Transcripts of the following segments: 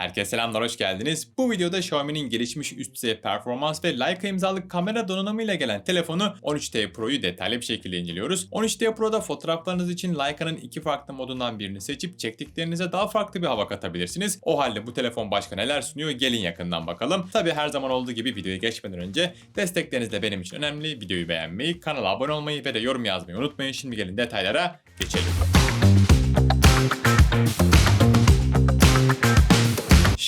Herkese selamlar, hoş geldiniz. Bu videoda Xiaomi'nin gelişmiş üst düzey performans ve Leica imzalı kamera donanımıyla gelen telefonu 13T Pro'yu detaylı bir şekilde inceliyoruz. 13T Pro'da fotoğraflarınız için Leica'nın iki farklı modundan birini seçip çektiklerinize daha farklı bir hava katabilirsiniz. O halde bu telefon başka neler sunuyor gelin yakından bakalım. Tabi her zaman olduğu gibi videoya geçmeden önce destekleriniz de benim için önemli. Videoyu beğenmeyi, kanala abone olmayı ve de yorum yazmayı unutmayın. Şimdi gelin detaylara geçelim.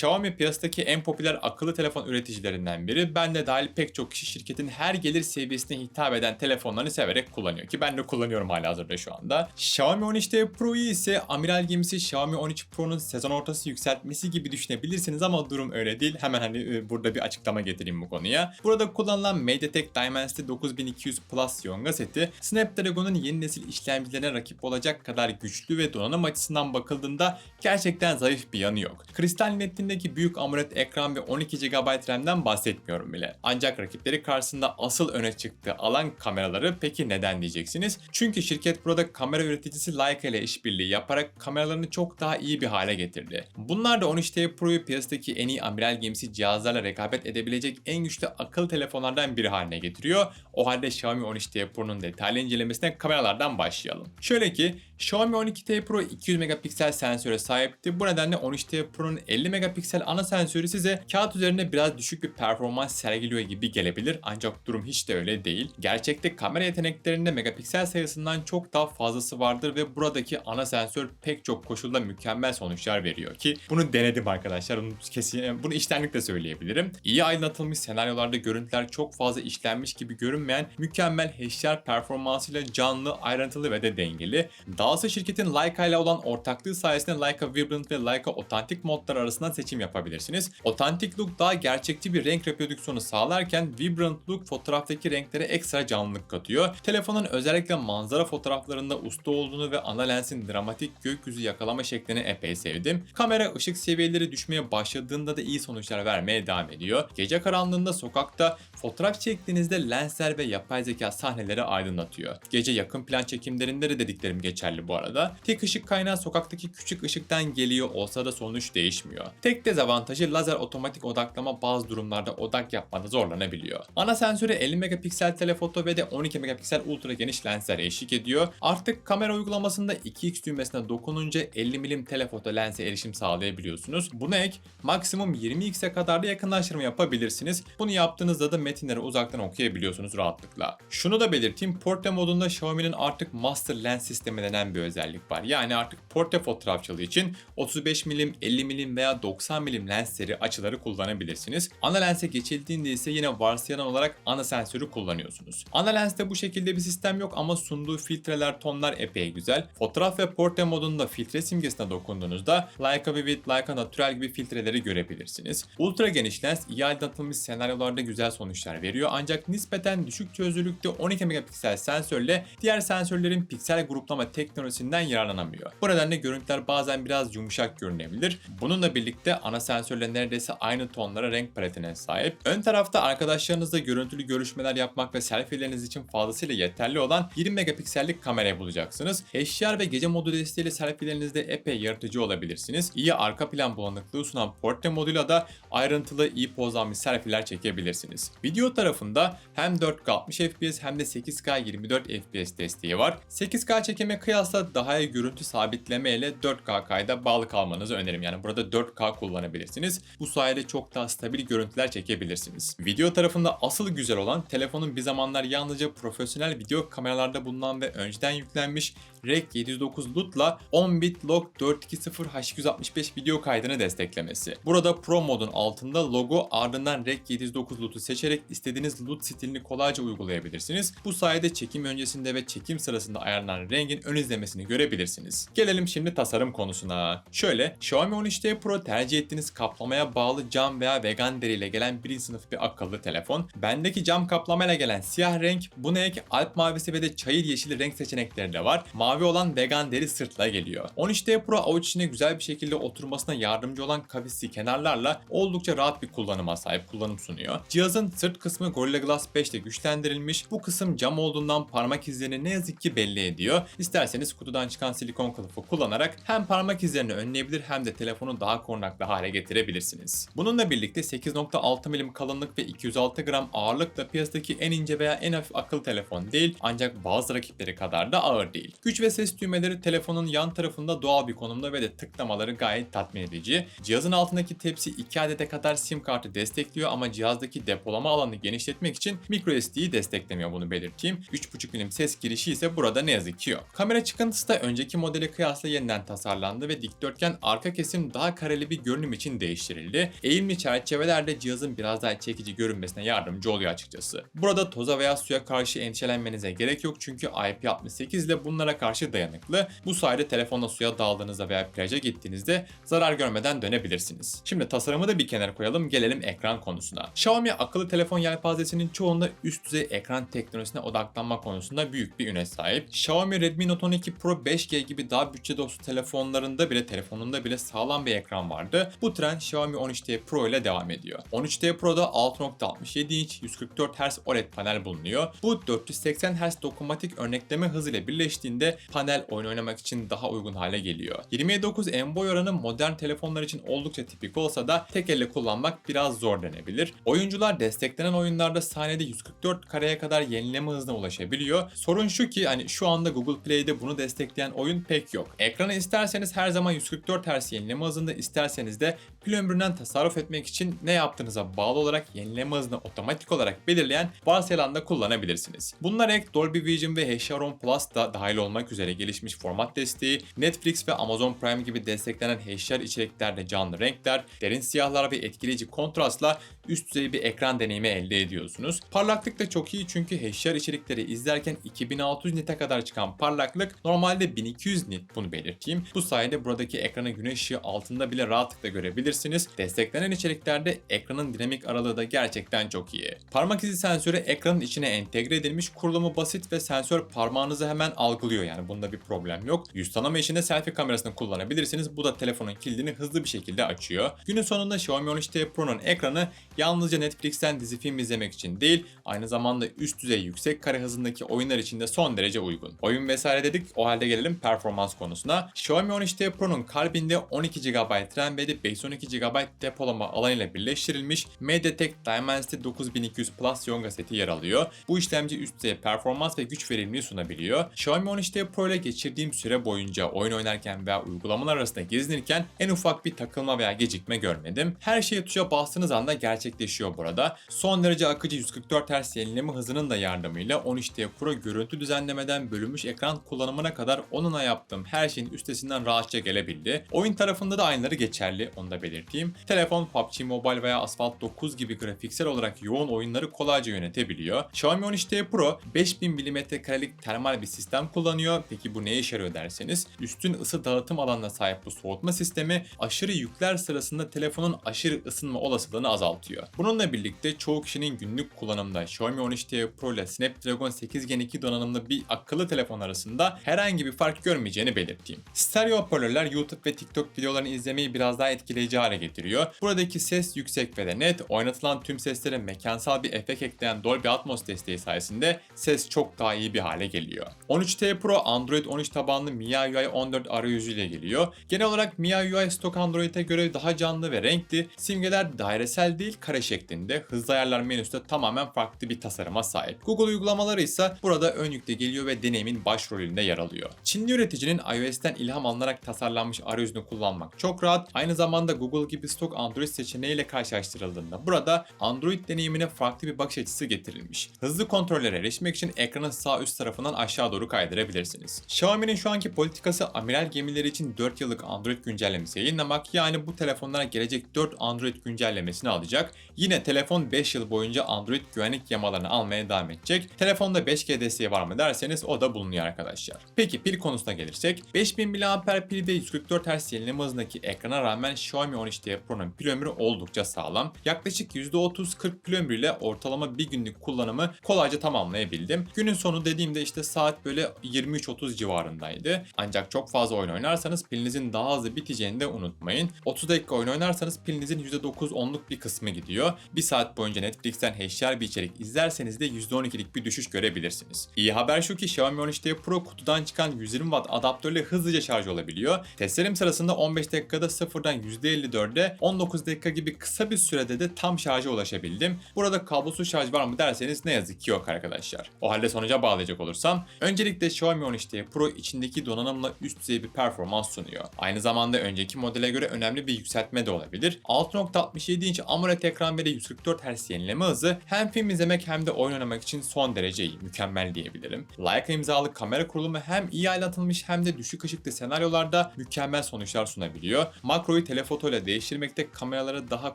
Xiaomi piyasadaki en popüler akıllı telefon üreticilerinden biri. Ben de dahil pek çok kişi şirketin her gelir seviyesine hitap eden telefonlarını severek kullanıyor ki ben de kullanıyorum halihazırda şu anda. Xiaomi 13T Pro'yu ise amiral gemisi Xiaomi 13 Pro'nun sezon ortası yükseltmesi gibi düşünebilirsiniz ama durum öyle değil. Hemen hani e, burada bir açıklama getireyim bu konuya. Burada kullanılan MediaTek Dimensity 9200 Plus Yonga seti Snapdragon'un yeni nesil işlemcilerine rakip olacak kadar güçlü ve donanım açısından bakıldığında gerçekten zayıf bir yanı yok. Kristal netliğindeki büyük AMOLED ekran ve 12 GB RAM'den bahsetmiyorum bile. Ancak rakipleri karşısında asıl öne çıktığı alan kameraları peki neden diyeceksiniz? Çünkü şirket burada kamera üreticisi Leica ile işbirliği yaparak kameralarını çok daha iyi bir hale getirdi. Bunlar da 13T Pro'yu piyasadaki en iyi amiral gemisi cihazlarla rekabet edebilecek en güçlü akıllı telefonlardan biri haline getiriyor. O halde Xiaomi 13T Pro'nun detaylı incelemesine kameralardan başlayalım. Şöyle ki Xiaomi 12T Pro 200 megapiksel sensöre sahipti. Bu nedenle 13T Pro'nun 50 megapiksel ana sensörü size kağıt üzerinde biraz düşük bir performans sergiliyor gibi gelebilir. Ancak durum hiç de öyle değil. Gerçekte kamera yeteneklerinde megapiksel sayısından çok daha fazlası vardır ve buradaki ana sensör pek çok koşulda mükemmel sonuçlar veriyor ki bunu denedim arkadaşlar. Bunu kesin bunu içtenlikle söyleyebilirim. İyi aydınlatılmış senaryolarda görüntüler çok fazla işlenmiş gibi görünmeyen mükemmel HDR performansıyla canlı, ayrıntılı ve de dengeli. Dahası şirketin Leica ile olan ortaklığı sayesinde Leica Vibrant ve Leica Authentic modlar arasından seçim yapabilirsiniz. Authentic Look daha gerçekçi bir renk reprodüksiyonu sağlarken Vibrant Look fotoğraftaki renklere ekstra canlılık katıyor. Telefonun özellikle manzara fotoğraflarında usta olduğunu ve ana lensin dramatik gökyüzü yakalama şeklini epey sevdim. Kamera ışık seviyeleri düşmeye başladığında da iyi sonuçlar vermeye devam ediyor. Gece karanlığında sokakta fotoğraf çektiğinizde lensler ve yapay zeka sahneleri aydınlatıyor. Gece yakın plan çekimlerinde de dediklerim geçerli bu arada. Tek ışık kaynağı sokaktaki küçük ışıktan geliyor olsa da sonuç değişmiyor. Tek dezavantajı lazer otomatik odaklama bazı durumlarda odak yapmada zorlanabiliyor. Ana sensörü 50 megapiksel telefoto ve de 12 megapiksel ultra geniş lensler eşlik ediyor. Artık kamera uygulamasında 2x düğmesine dokununca 50 milim telefoto lense erişim sağlayabiliyorsunuz. Buna ek maksimum 20x'e kadar da yakınlaştırma yapabilirsiniz. Bunu yaptığınızda da metinleri uzaktan okuyabiliyorsunuz rahatlıkla. Şunu da belirteyim, portre modunda Xiaomi'nin artık Master Lens sistemi denen bir özellik var. Yani artık portre fotoğrafçılığı için 35 milim, 50 milim veya 90 milim lensleri açıları kullanabilirsiniz. Ana lense geçildiğinde ise yine varsayılan olarak ana sensörü kullanıyorsunuz. Ana lenste bu şekilde bir sistem yok ama sunduğu filtreler, tonlar epey güzel. Fotoğraf ve portre modunda filtre simgesine dokunduğunuzda Leica Vivid, Leica Natural gibi filtreleri görebilirsiniz. Ultra geniş lens iyi aydınlatılmış senaryolarda güzel sonuçlar veriyor ancak nispeten düşük çözünürlükte 12 megapiksel sensörle diğer sensörlerin piksel gruplama teknolojisinden yararlanamıyor. Bu nedenle görüntüler bazen biraz yumuşak görünebilir. Bununla birlikte ana sensörle neredeyse aynı tonlara renk paletine sahip. Ön tarafta arkadaşlarınızla görüntülü görüşmeler yapmak ve selfie'leriniz için fazlasıyla yeterli olan 20 megapiksellik kamerayı bulacaksınız. HDR ve gece modu desteğiyle selfie'lerinizde epey yaratıcı olabilirsiniz. İyi arka plan bulanıklığı sunan portre moduyla da ayrıntılı iyi pozlanmış selfie'ler çekebilirsiniz. Video tarafında hem 4K 60 FPS hem de 8K 24 FPS desteği var. 8K çekime kıyasla daha iyi görüntü sabitleme ile 4K kayda bağlı kalmanızı öneririm. Yani burada 4K kullanabilirsiniz. Bu sayede çok daha stabil görüntüler çekebilirsiniz. Video tarafında asıl güzel olan telefonun bir zamanlar yalnızca profesyonel video kameralarda bulunan ve önceden yüklenmiş REC 709 LUT'la 10 bit log 420 H265 video kaydını desteklemesi. Burada Pro modun altında logo ardından REC 709 LUT'u seçerek istediğiniz LUT stilini kolayca uygulayabilirsiniz. Bu sayede çekim öncesinde ve çekim sırasında ayarlanan rengin ön izlemesini görebilirsiniz. Gelelim şimdi tasarım konusuna. Şöyle, Xiaomi 13T Pro tercih ettiğiniz kaplamaya bağlı cam veya vegan deri ile gelen birinci sınıf bir akıllı telefon. Bendeki cam kaplamayla gelen siyah renk, buna ek alp mavisi ve de çayır yeşili renk seçenekleri de var. Mavi olan vegan deri sırtla geliyor. 13T Pro avuç içine güzel bir şekilde oturmasına yardımcı olan kavisli kenarlarla oldukça rahat bir kullanıma sahip kullanım sunuyor. Cihazın sırt kısmı Gorilla Glass 5 ile güçlendirilmiş. Bu kısım cam olduğundan parmak izlerini ne yazık ki belli ediyor. İsterseniz kutudan çıkan silikon kılıfı kullanarak hem parmak izlerini önleyebilir hem de telefonu daha korunaklı bir hale getirebilirsiniz. Bununla birlikte 8.6 milim kalınlık ve 206 gram ağırlıkla piyasadaki en ince veya en hafif akıllı telefon değil ancak bazı rakipleri kadar da ağır değil. Güç ve ses düğmeleri telefonun yan tarafında doğal bir konumda ve de tıklamaları gayet tatmin edici. Cihazın altındaki tepsi 2 adete kadar sim kartı destekliyor ama cihazdaki depolama alanını genişletmek için microSD'yi desteklemiyor bunu belirteyim. 3.5 milim ses girişi ise burada ne yazık ki yok. Kamera çıkıntısı da önceki modele kıyasla yeniden tasarlandı ve dikdörtgen arka kesim daha kareli bir görünüm için değiştirildi. Eğimli çerçeveler de cihazın biraz daha çekici görünmesine yardımcı oluyor açıkçası. Burada toza veya suya karşı endişelenmenize gerek yok çünkü IP68 ile bunlara karşı dayanıklı. Bu sayede telefonla suya daldığınızda veya plaja gittiğinizde zarar görmeden dönebilirsiniz. Şimdi tasarımı da bir kenara koyalım gelelim ekran konusuna. Xiaomi akıllı telefon yelpazesinin çoğunda üst düzey ekran teknolojisine odaklanma konusunda büyük bir üne sahip. Xiaomi Redmi Note 12 Pro 5G gibi daha bütçe dostu telefonlarında bile telefonunda bile sağlam bir ekran vardı. Bu trend Xiaomi 13T Pro ile devam ediyor. 13T Pro'da 6.67 inç 144 Hz OLED panel bulunuyor. Bu 480 Hz dokunmatik örnekleme hızıyla birleştiğinde panel oyun oynamak için daha uygun hale geliyor. 27.9 en boy oranı modern telefonlar için oldukça tipik olsa da tek elle kullanmak biraz zor denebilir. Oyuncular desteklenen oyunlarda saniyede 144 kareye kadar yenileme hızına ulaşabiliyor. Sorun şu ki hani şu anda Google Play'de bunu destekleyen oyun pek yok. Ekranı isterseniz her zaman 144 Hz yenileme hızında isterseniz de pil ömründen tasarruf etmek için ne yaptığınıza bağlı olarak yenileme hızını otomatik olarak belirleyen varsayılanda kullanabilirsiniz. Bunlar ek Dolby Vision ve HDR10 Plus da dahil olmak üzere gelişmiş format desteği, Netflix ve Amazon Prime gibi desteklenen HDR içeriklerde canlı renkler, derin siyahlar ve etkileyici kontrastla üst düzey bir ekran deneyimi elde ediyorsunuz. Parlaklık da çok iyi çünkü HDR içerikleri izlerken 2600 nit'e kadar çıkan parlaklık normalde 1200 nit bunu belirteyim. Bu sayede buradaki ekranı güneş ışığı altında bile rahatlıkla görebilirsiniz. Desteklenen içeriklerde ekranın dinamik aralığı da gerçekten çok iyi. Parmak izi sensörü ekranın içine entegre edilmiş, kurulumu basit ve sensör parmağınızı hemen algılıyor yani bunda bir problem yok. Yüz tanıma işinde selfie kamerasını kullanabilirsiniz. Bu da telefonun kilidini hızlı bir şekilde açıyor. Günün sonunda Xiaomi 13T Pro'nun ekranı yalnızca Netflix'ten dizi film izlemek için değil, aynı zamanda üst düzey yüksek kare hızındaki oyunlar için de son derece uygun. Oyun vesaire dedik, o halde gelelim performans konusuna. Xiaomi 13T Pro'nun kalbinde 12 GB RAM ve de 512 GB depolama alanıyla birleştirilmiş MediaTek Dimensity 9200 Plus Yonga seti yer alıyor. Bu işlemci üst düzey performans ve güç verimliliği sunabiliyor. Xiaomi 13T Pro ile geçirdiğim süre boyunca oyun oynarken veya uygulamalar arasında gezinirken en ufak bir takılma veya gecikme görmedim. Her şeyi tuşa bastığınız anda gerçekleşiyor burada. Son derece akıcı 144 Hz yenileme hızının da yardımıyla 13T Pro görüntü düzenlemeden bölünmüş ekran kullanımına kadar onunla yaptığım her şeyin üstesinden rahatça gelebildi. Oyun tarafında da aynıları geçerli onu da belirteyim. Telefon PUBG Mobile veya Asphalt 9 gibi grafiksel olarak yoğun oyunları kolayca yönetebiliyor. Xiaomi 13T Pro 5000 mm karelik termal bir sistem kullanıyor. Peki bu neye işe yarıyor derseniz üstün ısı dağıtım alanına sahip bu soğutma sistemi aşırı yükler sırasında telefonun aşırı ısınma olasılığını azaltıyor. Bununla birlikte çoğu kişinin günlük kullanımda Xiaomi 13T Pro ile Snapdragon 8 Gen 2 donanımlı bir akıllı telefon arasında herhangi bir fark görmeyeceğini belirteyim. Stereo hoparlörler YouTube ve TikTok videolarını izlemeyi biraz daha etkileyici hale getiriyor. Buradaki ses yüksek ve de net, oynatılan tüm seslere mekansal bir efekt ekleyen Dolby Atmos desteği sayesinde ses çok daha iyi bir hale geliyor. 13T Pro Android 13 tabanlı MIUI 14 arayüzüyle geliyor. Genel olarak MIUI stok Android'e göre daha canlı ve renkli, simgeler dairesel değil kare şeklinde, hızlı ayarlar menüsü tamamen farklı bir tasarıma sahip. Google uygulamaları ise burada ön yükte geliyor ve deneyimin başrolünde yer alıyor. Çinli üreticinin iOS'ten ilham alınarak tasarlanmış arayüzünü kullanmak çok rahat. Aynı zamanda Google gibi stok Android seçeneğiyle karşılaştırıldığında burada Android deneyimine farklı bir bakış açısı getirilmiş. Hızlı kontrollere erişmek için ekranın sağ üst tarafından aşağı doğru kaydırabilirsiniz. Xiaomi'nin şu anki politikası amiral gemileri için 4 yıllık Android güncellemesi yayınlamak yani bu telefonlar gelecek 4 Android güncellemesini alacak. Yine telefon 5 yıl boyunca Android güvenlik yamalarını almaya devam edecek. Telefonda 5G desteği var mı derseniz o da bulunuyor arkadaşlar. Peki pil konusuna gelirsek 5000 mAh pil ve 144 Hz yenileme hızındaki ekrana rağmen Xiaomi 13T Pro'nun pil ömrü oldukça sağlam. Yaklaşık %30-40 pil ömrüyle ortalama bir günlük kullanımı kolayca tamamlayabildim. Günün sonu dediğimde işte saat böyle 23-30 civarındaydı. Ancak çok fazla oyun oynarsanız pilinizin daha hızlı biteceğini de unutmayın. 30 dakika oyun oynarsanız pilinizin %9-10'luk bir kısmı gidiyor gidiyor. Bir saat boyunca Netflix'ten HDR bir içerik izlerseniz de %12'lik bir düşüş görebilirsiniz. İyi haber şu ki Xiaomi 13T Pro kutudan çıkan 120 Watt adaptörle hızlıca şarj olabiliyor. Testlerim sırasında 15 dakikada sıfırdan %54'e 19 dakika gibi kısa bir sürede de tam şarja ulaşabildim. Burada kablosuz şarj var mı derseniz ne yazık ki yok arkadaşlar. O halde sonuca bağlayacak olursam öncelikle Xiaomi 13T Pro içindeki donanımla üst düzey bir performans sunuyor. Aynı zamanda önceki modele göre önemli bir yükseltme de olabilir. 6.67 inç AMOLED ekran ve de 144 Hz yenileme hızı hem film izlemek hem de oyun oynamak için son derece iyi, mükemmel diyebilirim. Leica imzalı kamera kurulumu hem iyi ayarlatılmış hem de düşük ışıklı senaryolarda mükemmel sonuçlar sunabiliyor. Makroyu telefoto ile değiştirmekte kameraları daha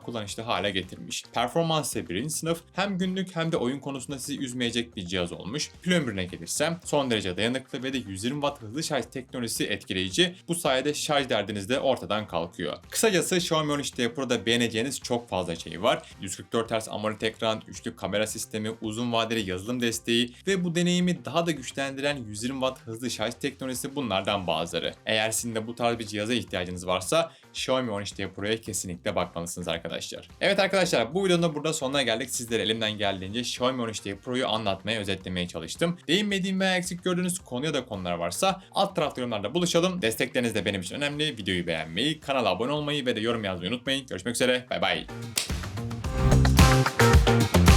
kullanışlı hale getirmiş. Performans ise birinci sınıf hem günlük hem de oyun konusunda sizi üzmeyecek bir cihaz olmuş. Pil ömrüne gelirsem son derece dayanıklı ve de 120 Watt hızlı şarj teknolojisi etkileyici. Bu sayede şarj derdiniz de ortadan kalkıyor. Kısacası Xiaomi 13T Pro'da beğeneceğiniz çok fazla şey var. 144 Hz AMOLED ekran, üçlü kamera sistemi, uzun vadeli yazılım desteği ve bu deneyimi daha da güçlendiren 120 Watt hızlı şarj teknolojisi bunlardan bazıları. Eğer sizin de bu tarz bir cihaza ihtiyacınız varsa Xiaomi 13T Pro'ya kesinlikle bakmalısınız arkadaşlar. Evet arkadaşlar bu videonun da burada sonuna geldik. Sizlere elimden geldiğince Xiaomi 13T Pro'yu anlatmaya, özetlemeye çalıştım. Değinmediğim veya eksik gördüğünüz konu ya da konular varsa alt tarafta yorumlarda buluşalım. Destekleriniz de benim için önemli. Videoyu beğenmeyi, kanala abone olmayı ve de yorum yazmayı unutmayın. Görüşmek üzere. Bay bay. Thank you.